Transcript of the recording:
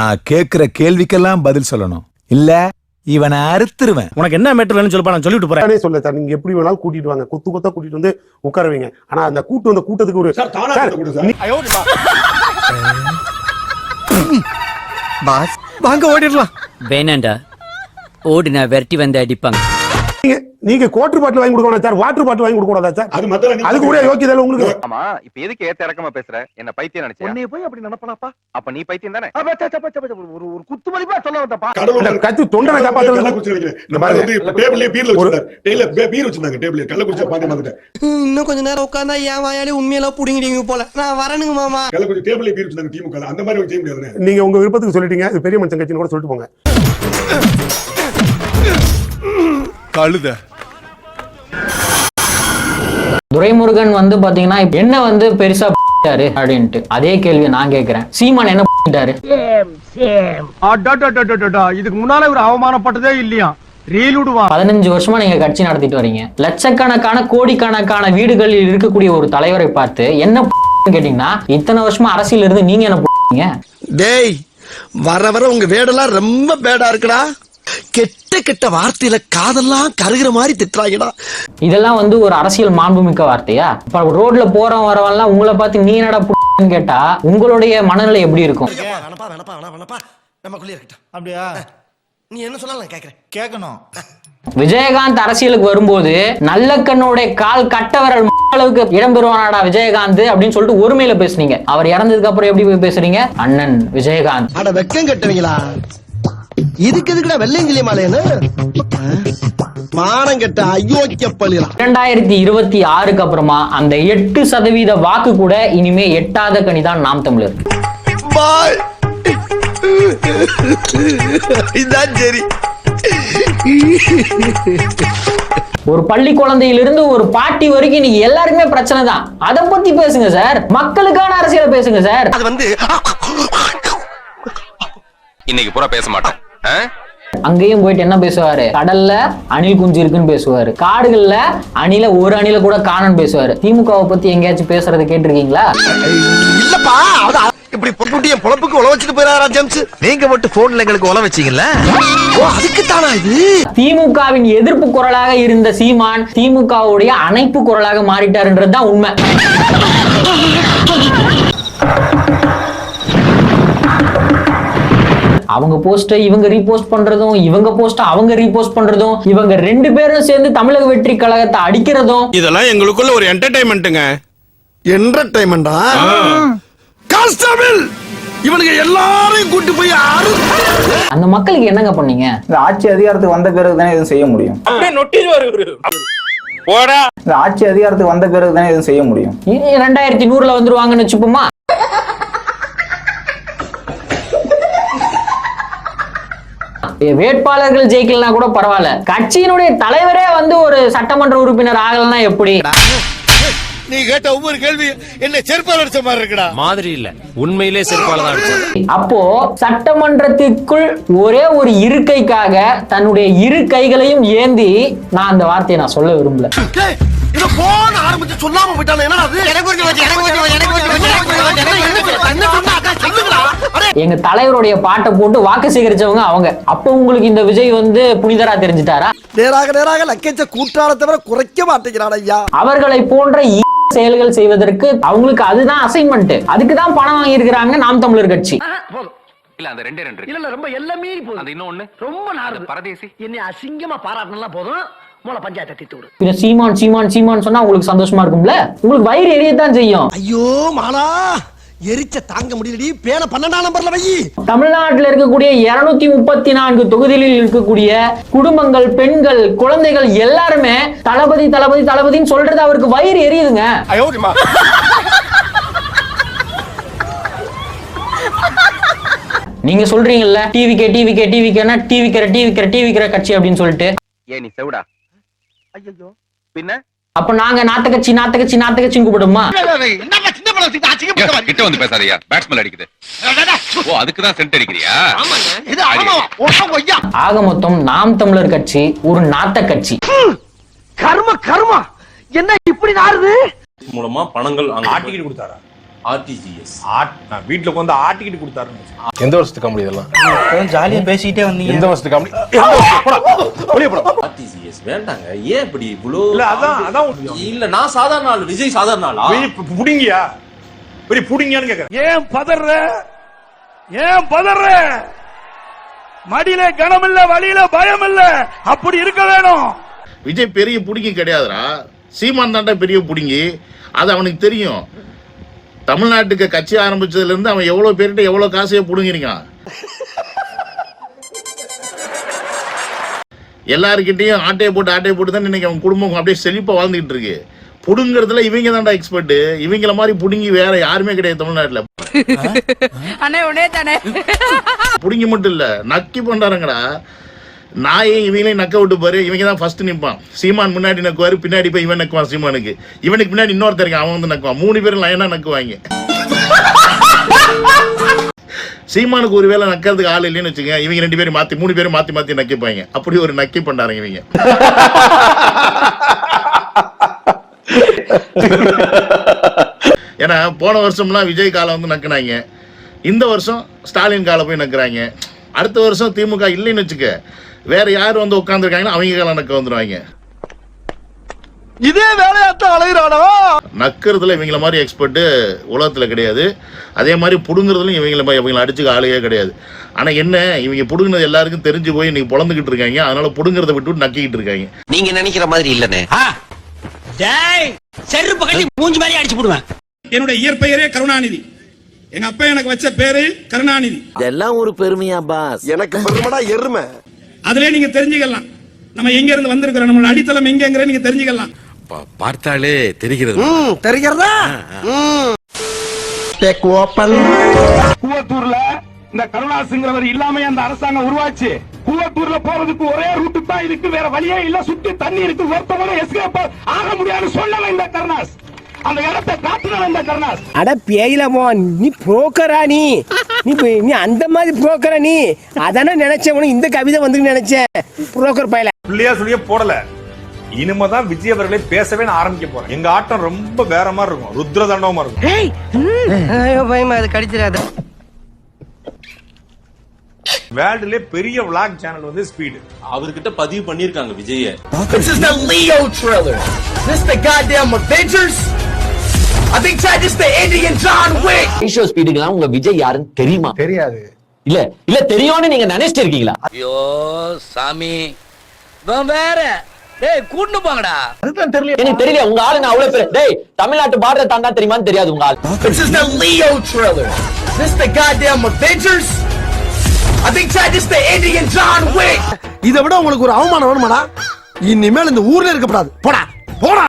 நான் கேக்குற கேள்விக்கெல்லாம் பதில் சொல்லணும். இல்ல இவனை அறுத்துருவேன். உனக்கு என்ன மேட்டர் வேணும்னு சொல்லுப்பா நான் சொல்லிட்டு போறேன். சொல்ல சார் நீங்க எப்படி வேணாலும் கூட்டிட்டு வாங்க. கொத்து கொத்தா கூட்டிட்டு வந்து உட்கார வைங்க ஆனா அந்த கூட்டு வந்த கூட்டத்துக்கு ஒரு சார், பாஸ் வாங்க ஓடிடலாம். வேணாண்டா. ஓடினா விரட்டி வந்து அடிப்பாங்க. நீங்க நீங்க பாட்டில் வாங்கி கொடுக்கணும் சார். வாட்டர் பாட்டில் வாங்கி கொடுக்க சார். அது அதுக்கு கூட யோக்கியதை உங்களுக்கு. ஆமா இப்ப எதுக்கு ஏத்த இறக்கமா பேசுற? என்ன பைத்தியம் நினைச்சியா? உன்னைய போய் அப்படி நினைப்பனாப்பா? அப்ப நீ பைத்தியம் தானே? ஒரு ஒரு குத்து மதிப்பா சொல்ல வந்தப்பா கத்து தொண்டனை காப்பாத்துறது இந்த மாதிரி வந்து டேபிள்லயே பீர்ல வச்சிருந்தாங்க டேபிள்ல பீர் வச்சிருந்தாங்க டேபிள்ல கள்ளக்குறிச்சி பாக்க மாட்டேன் இன்னும் கொஞ்ச நேரம் உட்காந்தா என் வாயாலே உண்மையெல்லாம் புடிங்கிட்டீங்க போல. நான் வரணுங்க மாமா. கள்ளக்குறிச்சி டேபிள்ல பீர் வச்சிருந்தாங்க திமுக அந்த மாதிரி செய்ய முடியாது நீங்க உங்க விருப்பத்துக்கு சொல்லிட்டீங்க. இது பெரிய மனுஷன் கட்சின்னு கூட சொல்லிட்டு போங்க. கழுத. துரைமுருகன் வந்து பாத்தீங்கன்னா என்ன வந்து பெருசா ட்டாரு அப்படின்ட்டு. அதே கேள்வி நான் கேக்குறேன். சீமான் என்ன ட்டாரு இதுக்கு முன்னால ஒரு அவமானப்பட்டதே இல்லையா? பதினஞ்சு வருஷமா நீங்க கட்சி நடத்திட்டு வரீங்க. லட்சக்கணக்கான கோடிக்கணக்கான வீடுகளில் இருக்கக்கூடிய ஒரு தலைவரை பார்த்து என்ன கேட்டீங்கன்னா இத்தனை வருஷமா அரசியல் இருந்து நீங்க என்ன பண்ணீங்க? டேய் வர வர உங்க வேடெல்லாம் ரொம்ப பேடா இருக்குடா. கெட்ட கெட்ட வார்த்தையில காதெல்லாம் கருகிற மாதிரி திட்டுறாங்கடா. இதெல்லாம் வந்து ஒரு அரசியல் மாண்புமிக்க வார்த்தையா? இப்ப ரோட்ல போறவன் வரவன்லாம் உங்களை பார்த்து நீ என்னடா கேட்டா உங்களுடைய மனநிலை எப்படி இருக்கும்? வேணப்பா வேணப்பா வேணா வேணப்பா. நமக்குள்ளே இருக்கட்டும். அப்படியா? நீ என்ன நான் கேக்குறேன். கேட்கணும் விஜயகாந்த் அரசியலுக்கு வரும்போது நல்ல கண்ணுடைய கால் கட்ட விரல் அளவுக்கு இடம் பெறுவானாடா விஜயகாந்த் அப்படின்னு சொல்லிட்டு ஒருமையில பேசுனீங்க. அவர் இறந்ததுக்கு அப்புறம் எப்படி போய் பேசுறீங்க? அண்ணன் விஜயகாந்த். அட வெக்கம் கட்டுவீங்களா? இதுக்கு எதுக்குடா வெள்ளையங்கிலி மாலையன்னு மானம் கெட்ட அயோக்கிய பள்ளியா இரண்டாயிரத்தி இருபத்தி ஆறுக்கு அப்புறமா அந்த எட்டு சதவீத வாக்கு கூட இனிமே எட்டாத கனிதான் நாம் தமிழர். பாய் இதான் சரி. ஒரு பள்ளி குழந்தையிலிருந்து ஒரு பாட்டி வரைக்கும் நீங்க எல்லாருக்குமே பிரச்சனை தான். அதை பத்தி பேசுங்க சார். மக்களுக்கான அரசியலை பேசுங்க சார். அது வந்து இன்னைக்கு பூரா பேச மாட்டேன்? அங்கேயும் போயிட்டு என்ன பேசுவாரு? கடல்ல அணில் குஞ்சு இருக்குன்னு பேசுவாரு. காடுகள்ல அணில ஒரு அணில கூட காணன்னு பேசுவாரு. திமுகவை பத்தி எங்கேயாச்சும் பேசுறதை கேட்டிருக்கீங்களா? இல்லப்பா. அது இப்படி பொட்டுட்டிய பொழப்புக்கு உழ வச்சுட்டு போயிடாரா ஜேம்ஸ்? நீங்க மட்டும் போன்ல எங்களுக்கு உழ வச்சீங்கல்ல? ஓ அதுக்கு தானா இது? திமுகவின் எதிர்ப்பு குரலாக இருந்த சீமான் திமுகவுடைய அணைப்பு குரலாக மாறிட்டாருன்றது தான் உண்மை. அவங்க போஸ்ட இவங்க ரீபோஸ்ட் பண்றதும் இவங்க போஸ்ட அவங்க ரீபோஸ்ட் பண்றதும் இவங்க ரெண்டு பேரும் சேர்ந்து தமிழக வெற்றி கழகத்தை அடிக்கிறதும். இதெல்லாம் எங்களுக்குள்ள ஒரு என்டர்டைன்மெண்ட்டுங்க என்டர்டைன்மெண்டா கான்ஸ்டபிள் இவனுங்க எல்லாரையும் கூட்டி போய் ஆறு அந்த மக்களுக்கு என்னங்க பண்ணீங்க? இந்த ஆட்சி அதிகாரத்துக்கு வந்த பிறகு தானே எதுவும் செய்ய முடியும்? இந்த ஆட்சி அதிகாரத்துக்கு வந்த பிறகு தானே எதுவும் செய்ய முடியும்? ரெண்டாயிரத்தி நூறுல வந்துருவாங்கன்னு வச்சுப்போமா? வேட்பாளர்கள் ஜெயிக்கலனா கூட பரவாயில்ல. கட்சியினுடைய தலைவரே வந்து ஒரு சட்டமன்ற உறுப்பினர் ஆகலன்னா எப்படி? நீ கேட்ட ஒவ்வொரு கேள்வி என்ன செருப்பால் அடிச்ச மாதிரி இருக்குடா. மாதிரி இல்ல. உண்மையிலே செருப்பால தான் அடிச்சது. அப்போ சட்டமன்றத்திற்குள் ஒரே ஒரு இருக்கைக்காக தன்னுடைய இரு கைகளையும் ஏந்தி நான் அந்த வார்த்தையை நான் சொல்ல விரும்பல. இத போன ஆரம்பிச்சு சொல்லாம போயிட்டானே என்ன அது? எனக்கு எனக்கு எனக்கு எனக்கு எங்க தலைவருடைய பாட்டை போட்டு வாக்கு சேகரிச்சவங்க அவங்க. அப்போ உங்களுக்கு இந்த விஜய் வந்து புனிதரா தெரிஞ்சிட்டாரா? நேராக நேராக லக்கேஜ கூட்டாள தவிர குறைக்க மாட்டேங்கிறான் ஐயா. அவர்களை போன்ற செயல்கள் செய்வதற்கு அவங்களுக்கு அதுதான் அசைன்மெண்ட் அதுக்கு தான் பணம் வாங்கி இருக்கிறாங்க நாம் தமிழர் கட்சி. இல்ல அந்த ரெண்டே ரெண்டு இல்ல ரொம்ப எல்லாம் அந்த இன்னொன்னு? ரொம்ப நாடு பரதேசி? என்னை அசிங்கமா பாராட்டினா போதும். மூளை பஞ்சாயத்தை தீத்து விடு. பின்ன சீமான் சீமான் சீமான் சொன்னா உங்களுக்கு சந்தோஷமா இருக்கும்ல? உங்களுக்கு வயிறு எரியத்தான் செய்யும். ஐயோ மாலா! எரிச்ச தாங்க முடியலடி. பேன பன்னெண்டாம் நம்பர்ல வை. தமிழ்நாட்டில் இருக்கக்கூடிய இருநூத்தி முப்பத்தி நான்கு தொகுதிகளில் இருக்கக்கூடிய குடும்பங்கள் பெண்கள் குழந்தைகள் எல்லாருமே தளபதி தளபதி தளபதின்னு சொல்றது அவருக்கு வயிறு எரியுதுங்க. நீங்க சொல்றீங்கல்ல டிவிக்கே டிவிக்கே டிவிக்கேனா டிவிக்கிற டிவிக்கிற டிவிக்கிற கட்சி அப்படின்னு சொல்லிட்டு. ஏன் நீ செவிடா. ஐயோ பின்ன? அப்ப நாங்க நாத்த கட்சி நாத்த கட்சி நாத்த கட்சின்னு கூப்பிடுமா வச்சுக்கிட்டு கிட்ட வந்து பேசாதயா பேட்ஸ்மேன் அடிக்குது ஓ அதுக்கு தான் சென்ட் அடிக்கிறியா இது ஆமா ஒண்ணு ஐயா ஆக மொத்தம் நாம் தமிழர் கட்சி ஒரு நாத்த கட்சி கர்ம கர்மா என்ன இப்படி நாருது மூலமா பணங்கள் அங்க ஆட்டிக்கிட்டு கொடுத்தாரா ஆர்டிஜிஎஸ் நான் வீட்டுல வந்து ஆட்டிக்கிட்டு கொடுத்தாருன்னு எந்த வருஷத்துக்கு இதெல்லாம் ஜாலியா பேசிக்கிட்டே வந்தீங்க எந்த வருஷத்துக்கு ஆர்டிஜிஎஸ் வேண்டாங்க ஏன் இப்படி இவ்வளோ இல்ல, அதான்- அதான் இல்ல நான் சாதாரண ஆள் விஜய் சாதாரண ஆளா புடிங்கியா பெரிய புடிங்கியான்னு கேக்குறேன். ஏன் பதற ஏன் பதற மடியில கனம் இல்ல வழியில பயம் இல்ல அப்படி இருக்க வேணும். விஜய் பெரிய புடுங்கி கிடையாதுடா. சீமான் தாண்டா பெரிய புடுங்கி. அது அவனுக்கு தெரியும். தமிழ்நாட்டுக்கு கட்சி ஆரம்பிச்சதுல இருந்து அவன் எவ்வளவு பேர்கிட்ட எவ்வளவு காசையை புடுங்கிருக்கான் எல்லாருக்கிட்டையும் ஆட்டையை போட்டு ஆட்டையை போட்டு தான் இன்னைக்கு அவன் குடும்பம் அப்படியே செழிப்பா வாழ்ந்துகிட்டு இருக்கு. புடுங்கிறதுல இவங்க தான்டா எக்ஸ்பர்ட் இவங்கள மாதிரி புடுங்கி வேற யாருமே கிடையாது தமிழ்நாட்டுல. அண்ணே உடனே தானே. புடுங்கி மட்டும் இல்ல நக்கி பண்றாங்கடா நாயை இவங்களையும் நக்க விட்டு பாரு இவங்க தான் ஃபர்ஸ்ட் நிப்பான். சீமான் முன்னாடி நக்குவாரு பின்னாடி போய் இவன் நக்குவான் சீமானுக்கு. இவனுக்கு பின்னாடி இன்னொருத்தர் இருக்கான் அவன் வந்து நக்குவான். மூணு பேரும் லைனா நக்குவாங்க. சீமானுக்கு ஒரு வேளை நக்கிறதுக்கு ஆள் இல்லைன்னு வச்சுங்க இவங்க ரெண்டு பேரும் மாத்தி மூணு பேரும் மாத்தி மாத்தி நக்கிப்பாங்க. அப்படி ஒரு நக்கி பண்றாங்க இவங்க. ஏன்னா போன வருஷம்லாம் விஜய் காலம் வந்து நக்குனாங்க. இந்த வருஷம் ஸ்டாலின் காலை போய் நக்குறாங்க. அடுத்த வருஷம் திமுக இல்லைன்னு வச்சுக்க வேற யார் வந்து உட்காந்துருக்காங்கன்னா அவங்க காலம் நக்க வந்துருவாங்க. இதே வேலையாத்தான் அலைகிறானோ நக்கிறதுல இவங்கள மாதிரி எக்ஸ்பர்ட் உலகத்துல கிடையாது. அதே மாதிரி புடுங்குறதுலையும் இவங்கள மாதிரி இவங்களை அடிச்சுக்க ஆளையே கிடையாது. ஆனா என்ன இவங்க புடுங்கினது எல்லாருக்கும் தெரிஞ்சு போய் இன்னைக்கு பொழந்துகிட்டு இருக்காங்க. அதனால புடுங்குறத விட்டு நக்கிக்கிட்டு இருக்காங்க. நீங்க நினைக்கிற மாதிரி இல்லனே. செருப்பு கட்டி மூஞ்சி மாதிரி அடிச்சு போடுவேன். என்னோட இயற்பெயரே கருணாநிதி. எங்க அப்பா எனக்கு வச்ச பேரு கருணாநிதி. இதெல்லாம் ஒரு பெருமையா பாஸ்? எனக்கு பெருமடா எருமை. அதுலயே நீங்க தெரிஞ்சுக்கலாம். நம்ம எங்க இருந்து வந்திருக்கிறோம் நம்மளோட அடித்தளம் எங்கங்கிற நீங்க தெரிஞ்சுக்கலாம். பார்த்தாலே தெரிகிறது. தெரிகிறதா? டெக் ஓபன் கூவத்தூர்ல இந்த கருணாசுங்கிறவர் இல்லாம அந்த அரசாங்கம் உருவாச்சு. கூவத்தூர்ல போறதுக்கு ஒரே ரூட்டு தான் இருக்கு. வேற வழியே இல்ல. சுத்தி தண்ணி இருக்கு. ஒருத்தவங்க எஸ்கேப் ஆக முடியாதுன்னு சொல்லல இந்த கருணாஸ். அந்த இடத்தை காட்டுனவன் இந்த கருணாஸ். அட பேயிலமோ நீ புரோக்கரா நீ? நீ போய்- நீ அந்த மாதிரி புரோக்கரா நீ? அதானே நினைச்சேன். உனக்கு இந்த கவிதை வந்து நினைச்சேன். புரோக்கர் பயல. பிள்ளையா சொல்லியே போடல. இனிமேதான் விஜய் அவர்களே பேசவே நான் ஆரம்பிக்க போறேன். எங்க ஆட்டம் ரொம்ப வேற மாதிரி இருக்கும். ருத்ர தண்டவமா இருக்கும் ஐயோ பயமா அது கடிச்சிடாத வேர்ல்டுல பெரிய vlog சேனல் வந்து ஸ்பீடு அவர்கிட்ட பதிவு பண்ணிருக்காங்க Vijaya This is the Leo trailer. This the goddamn Avengers. I think Chad is the Indian John Wick. ஈஷோ ஸ்பீடுக்கெல்லாம் உங்க விஜய் யாருன்னு தெரியுமா? தெரியாது. இல்ல இல்ல தெரியும்னு நீங்க நினைச்சிட்டு இருக்கீங்களா ஐயோ சாமி. இவன் வேற. டேய் கூட்டு போங்கடா. அதுதான் தெரியல எனக்கு தெரியல உங்க ஆளு நான் அவ்வளவு பேர். டேய் தமிழ்நாட்டு பார்டர் தாண்டா தெரியுமான்னு தெரியாது உங்க ஆள். This is the Leo trailer. This the goddamn Avengers. இதை விட உங்களுக்கு ஒரு அவமானம் வேணுமாடா? இனிமேல் இந்த ஊர்ல இருக்கக்கூடாது போடா போடா.